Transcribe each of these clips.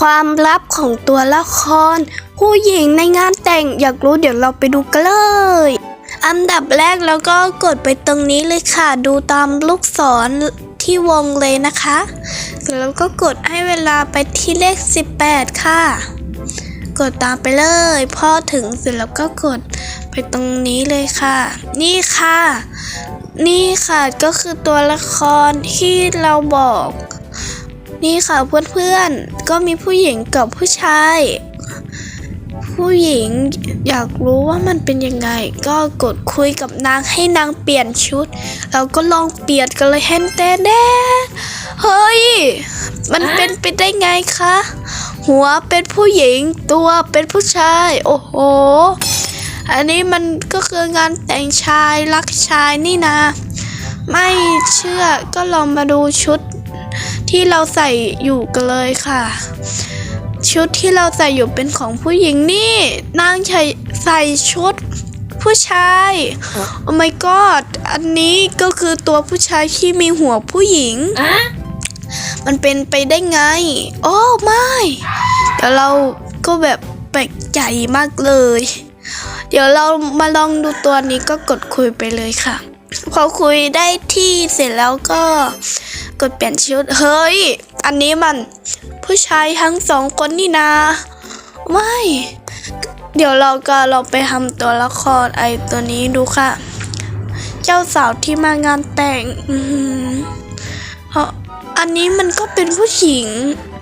ความลับของตัวละคร ผู้หญิงในงานแต่งอยากรู้เดี๋ยวเราไปดูกันเลย อันดับแรกแล้วก็กดไปตรงนี้เลยค่ะ ดูตามลูกศรที่วงเลยนะคะ แล้วก็กดให้เวลาไปที่เลข 18 ค่ะ กดตามไปเลย พอถึงเสร็จแล้วก็กดไปตรงนี้เลยค่ะ นี่ค่ะ นี่ค่ะก็คือตัวละครที่เราบอก นี่ค่ะเพื่อนๆ ก็มีผู้หญิงกับผู้ชาย ผู้หญิงอยากรู้ว่ามันเป็นยังไง ก็กดคุยกับนางให้นางเปลี่ยนชุด เราก็ลองเปลี่ยนกันเลยเฮนเต้แน่เฮ้ย มันเป็นไปได้ไงคะ หัวเป็นผู้หญิงตัวเป็นผู้ชาย โอ้โห อันนี้มันก็คืองานแต่งชายรักชายนี่นะ ไม่เชื่อก็ลองมาดูชุด ที่เราใส่อยู่กันเลยค่ะ ชุดที่เราใส่อยู่เป็นของผู้หญิงนี่นางใส่ใส่ชุดผู้ชาย โอ้ my god อันนี้ก็คือตัวผู้ชายที่มีหัวผู้หญิง อะมันเป็นไปได้ไง โอ้ไม่เดี๋ยวเราก็แบบแปลกใจมากเลย เดี๋ยวเรามาลองดูตัวนี้ก็กดคุยไปเลยค่ะ พอคุยได้ที่เสร็จแล้วก็ กดเปลี่ยนชุดเฮ้ย อันนี้มัน ผู้ชายทั้งสองคนนี่นาไม่ เดี๋ยวเราก็เราไปทำตัวละครไอตัวนี้ดูค่ะ เจ้าสาวที่มางานแต่งเพราะอันนี้มันก็เป็นผู้หญิง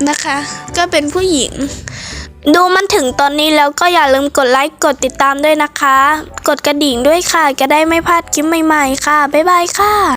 นะคะ ก็เป็นผู้หญิงดูมันถึงตอนนี้แล้วก็อย่าลืมกดไลค์กดติดตามด้วยนะคะ กดกระดิ่งด้วยค่ะ จะได้ไม่พลาดคลิปใหม่ๆค่ะ บ๊ายบายค่ะ